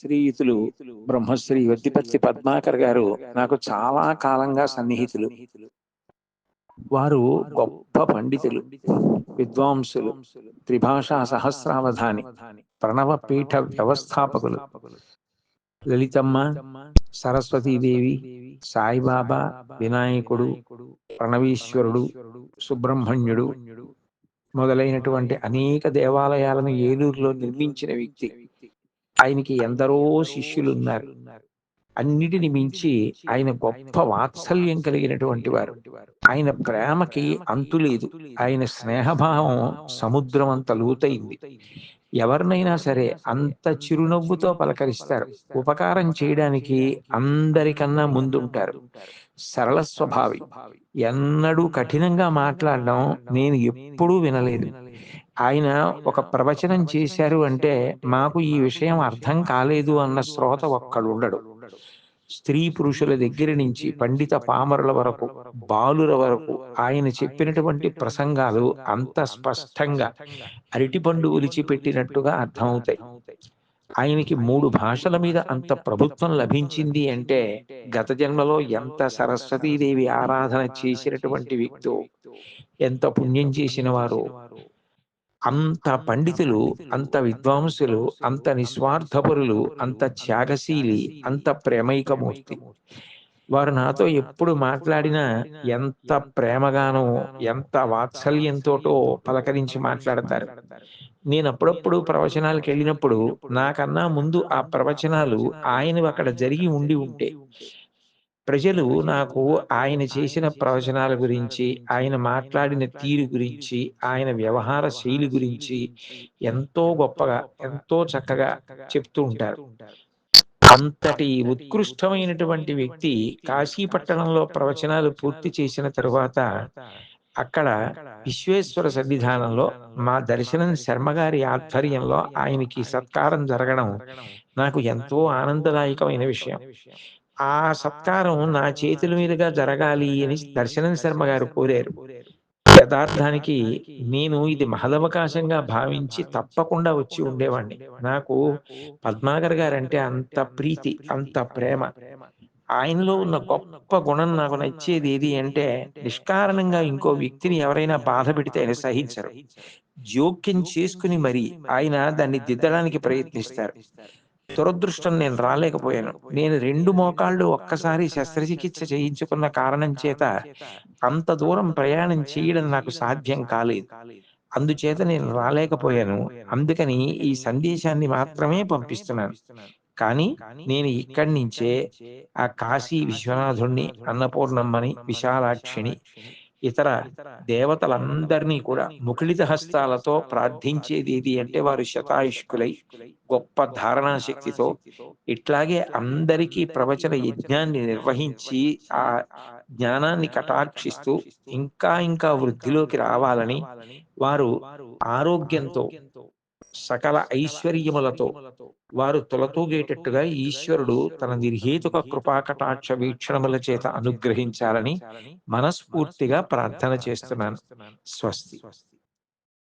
శ్రీయుతులు బ్రహ్మశ్రీ వద్దిపత్తి పద్మాకర్ గారు నాకు చాలా కాలంగా సన్నిహితులు వారు గొప్ప పండితులు విద్వాంసులు త్రిభాషా సహస్రావధాని ప్రణవ పీఠ వ్యవస్థాపకులు. లలితమ్మ సరస్వతీదేవి సాయిబాబా వినాయకుడు ప్రణవీశ్వరుడు సుబ్రహ్మణ్యుడు మొదలైనటువంటి అనేక దేవాలయాలను ఏలూరులో నిర్మించిన వ్యక్తి. ఆయనకి ఎందరో శిష్యులు ఉన్నారు అన్నిటిని మించి ఆయన గొప్ప వాత్సల్యం కలిగినటువంటి వారు. ఆయన ప్రేమకి అంతు లేదు. ఆయన స్నేహభావం సముద్రం అంత లోతైంది. ఎవరినైనా సరే అంత చిరునవ్వుతో పలకరిస్తారు. ఉపకారం చేయడానికి అందరికన్నా ముందుంటారు. సరళ స్వభావి. ఎన్నడూ కఠినంగా మాట్లాడడం నేను ఎప్పుడూ వినలేదు. ఆయన ఒక ప్రవచనం చేశారు అంటే మాకు ఈ విషయం అర్థం కాలేదు అన్న శ్రోత ఒక్కడు ఉండడు స్త్రీ పురుషుల దగ్గర నుంచి పండిత పామరుల వరకు బాలుర వరకు ఆయన చెప్పినటువంటి ప్రసంగాలు అంత స్పష్టంగా అరటిపండు ఒలిచిపెట్టినట్టుగా అర్థమవుతాయి. ఆయనకి మూడు భాషల మీద అంత ప్రభుత్వం లభించింది అంటే గత జన్మలో ఎంత సరస్వతీదేవి ఆరాధన చేసినటువంటి వ్యక్తో ఎంత పుణ్యం చేసిన వారు అంత పండితులు అంత విద్వాంసులు అంత నిస్వార్థపరులు అంత త్యాగశీలి అంత ప్రేమైకమూర్తి. వారు నాతో ఎప్పుడు మాట్లాడినా ఎంత ప్రేమగానో ఎంత వాత్సల్యంతోటో పలకరించి మాట్లాడతారు. నేను అప్పుడప్పుడు ప్రవచనాలకు వెళ్ళినప్పుడు నాకన్నా ముందు ఆ ప్రవచనాలు ఆయనవి అక్కడ జరిగి ఉండి ఉంటే. ప్రజలు నాకు ఆయన చేసిన ప్రవచనాల గురించి ఆయన మాట్లాడిన తీరు గురించి ఆయన వ్యవహార శైలి గురించి ఎంతో గొప్పగా ఎంతో చక్కగా చెప్తూ ఉంటారు. అంతటి ఉత్కృష్టమైనటువంటి వ్యక్తి కాశీపట్టణంలో ప్రవచనాలు పూర్తి చేసిన తరువాత అక్కడ విశ్వేశ్వర సన్నిధానంలో మా దర్శనం శర్మగారి ఆధ్వర్యంలో ఆయనకి సత్కారం జరగడం నాకు ఎంతో ఆనందదాయకమైన విషయం. ఆ సత్కారం నా చేతుల మీదుగా జరగాలి అని దర్శనం శర్మ గారు కోరారు. యథార్థానికి నేను ఇది మహదవకాశంగా భావించి తప్పకుండా వచ్చి ఉండేవాడిని నాకు పద్మాగర్ గారంటే అంత ప్రీతి అంత ప్రేమ. ఆయనలో ఉన్న గొప్ప గుణం నాకు నచ్చేది ఏది అంటే నిష్కారణంగా ఇంకో వ్యక్తిని ఎవరైనా బాధ పెడితే ఆయన సహించరు. జోక్యం చేసుకుని మరి ఆయన దాన్ని దిద్దడానికి ప్రయత్నిస్తారు. దురదృష్టం నేను రాలేకపోయాను. నేను రెండు మోకాళ్ళు ఒక్కసారి శస్త్రచికిత్స చేయించుకున్న కారణం చేత అంత దూరం ప్రయాణం చేయడం నాకు సాధ్యం కాలేదు. అందుచేత నేను రాలేకపోయాను. అందుకని ఈ సందేశాన్ని మాత్రమే పంపిస్తున్నాను. కానీ నేను ఇక్కడి నుంచే ఆ కాశీ విశ్వనాథుణ్ణి అన్నపూర్ణమ్మని విశాలాక్షిని ఇతర దేవతలందరినీ కూడా ముకుళిత హస్తాలతో ప్రార్థించేది ఏది అంటే వారు శతాయుష్కులై గొప్ప ధారణా శక్తితో ఇట్లాగే అందరికీ ప్రవచన యజ్ఞాన్ని నిర్వహించి ఆ జ్ఞానాన్ని కటాక్షిస్తూ ఇంకా ఇంకా వృద్ధిలోకి రావాలని వారు ఆరోగ్యంతో సకల ఐశ్వర్యములతో వారు తొలతూగేటట్టుగా ఈశ్వరుడు తన నిర్హేతుక కృపా కటాక్ష వీక్షణముల చేత అనుగ్రహించాలని మనస్ఫూర్తిగా ప్రార్థన చేస్తున్నాను. స్వస్తి.